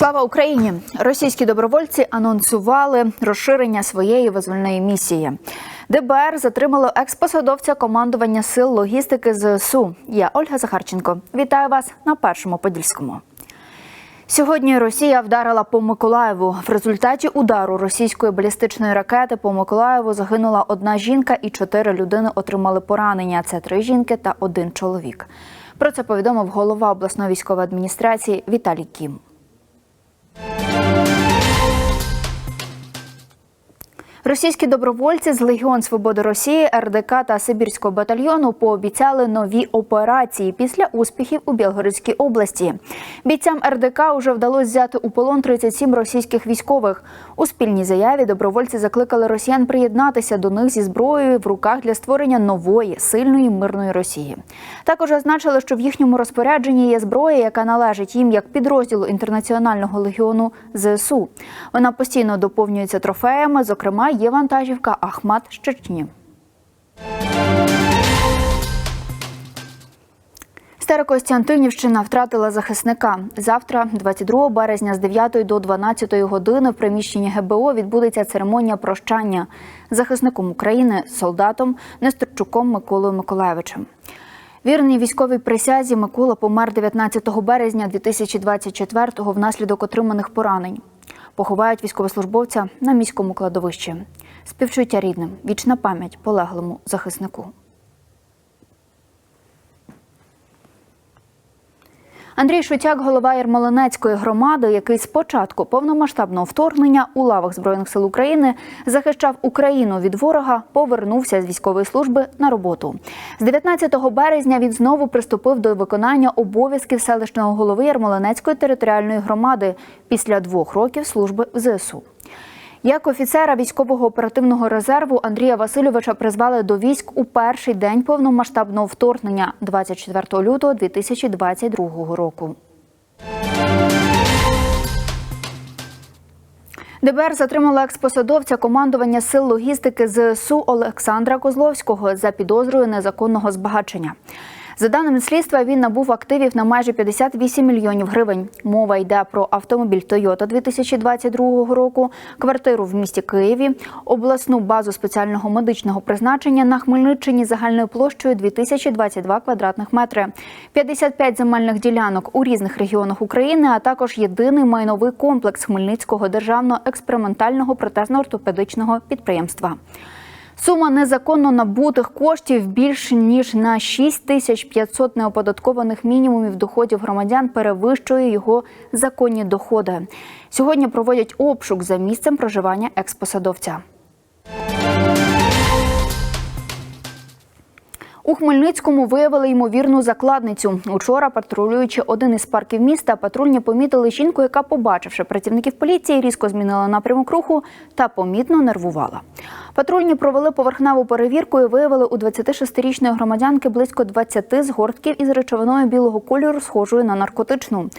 Слава Україні! Російські добровольці анонсували розширення своєї визвольної місії. ДБР затримало експосадовця командування сил логістики ЗСУ. Я Ольга Захарченко. Вітаю вас на першому подільському. Сьогодні Росія вдарила по Миколаєву. В результаті удару російської балістичної ракети по Миколаєву загинула одна жінка і чотири людини отримали поранення. Це три жінки та один чоловік. Про це повідомив голова обласної військової адміністрації Віталій Кім. Російські добровольці з Легіон Свободи Росії, РДК та Сибірського батальйону пообіцяли нові операції після успіхів у Білгородській області. Бійцям РДК вже вдалося взяти у полон 37 російських військових. У спільній заяві добровольці закликали росіян приєднатися до них зі зброєю в руках для створення нової сильної мирної Росії. Також означили, що в їхньому розпорядженні є зброя, яка належить їм як підрозділу інтернаціонального легіону ЗСУ. Вона постійно доповнюється трофеями, зокрема є вантажівка Ахмат з Чечні. Старокостянтинівщина втратила захисника. Завтра, 22 березня, з 9 до 12 години в приміщенні ГБО відбудеться церемонія прощання захисником України, солдатом Несторчуком Миколою Миколаєвичем. Вірний військовій присязі Микола помер 19 березня 2024-го внаслідок отриманих поранень. Поховають військовослужбовця на міському кладовищі. Співчуття рідним, вічна пам'ять полеглому захиснику. Андрій Шутяк, голова Ярмолинецької громади, який з початку повномасштабного вторгнення у лавах збройних сил України захищав Україну від ворога, повернувся з військової служби на роботу. З 19 березня він знову приступив до виконання обов'язків селищного голови Ярмолинецької територіальної громади після двох років служби в ЗСУ. Як офіцера військового оперативного резерву Андрія Васильовича призвали до військ у перший день повномасштабного вторгнення 24 лютого 2022 року. ДБР затримала експосадовця командування сил логістики ЗСУ Олександра Козловського за підозрою незаконного збагачення. За даними слідства, він набув активів на майже 58 мільйонів гривень. Мова йде про автомобіль Toyota 2022 року, квартиру в місті Києві, обласну базу спеціального медичного призначення на Хмельниччині загальною площею 2022 квадратних метри, 55 земельних ділянок у різних регіонах України, а також єдиний майновий комплекс Хмельницького державного експериментального протезно-ортопедичного підприємства. Сума незаконно набутих коштів більш ніж на 6 тисяч 500 неоподаткованих мінімумів доходів громадян перевищує його законні доходи. Сьогодні проводять обшук за місцем проживання експосадовця. У Хмельницькому виявили ймовірну закладницю. Учора, патрулюючи один із парків міста, патрульні помітили жінку, яка, побачивши працівників поліції, різко змінила напрямок руху та помітно нервувала. Патрульні провели поверхневу перевірку і виявили у 26-річної громадянки близько 20 згортків із речовиною білого кольору, схожою на наркотичну.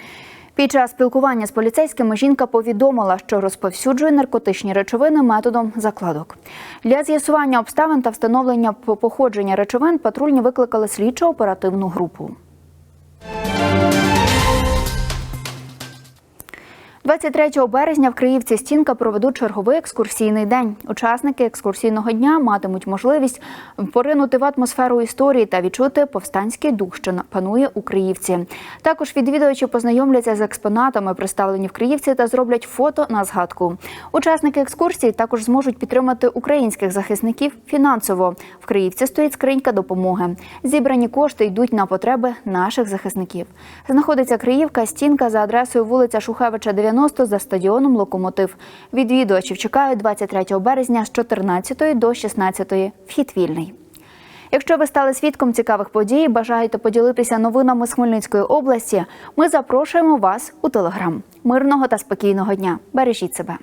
Під час спілкування з поліцейськими жінка повідомила, що розповсюджує наркотичні речовини методом закладок. Для з'ясування обставин та встановлення походження речовин патрульні викликали слідчо оперативну групу. 23 березня в Криївці стінка проведуть черговий екскурсійний день. Учасники екскурсійного дня матимуть можливість поринути в атмосферу історії та відчути повстанський дух, що панує у Криївці. Також відвідувачі познайомляться з експонатами, представлені в Криївці, та зроблять фото на згадку. Учасники екскурсії також зможуть підтримати українських захисників фінансово. В Криївці стоїть скринька допомоги. Зібрані кошти йдуть на потреби наших захисників. Знаходиться Криївка, стінка за адресою вулиця Шухевича, 90 за стадіоном Локомотив. Відвідувачів чекають 23 березня з 14 до 16. Вхід вільний. Якщо ви стали свідком цікавих подій, бажаєте поділитися новинами з Хмельницької області, ми запрошуємо вас у телеграм. Мирного та спокійного дня. Бережіть себе.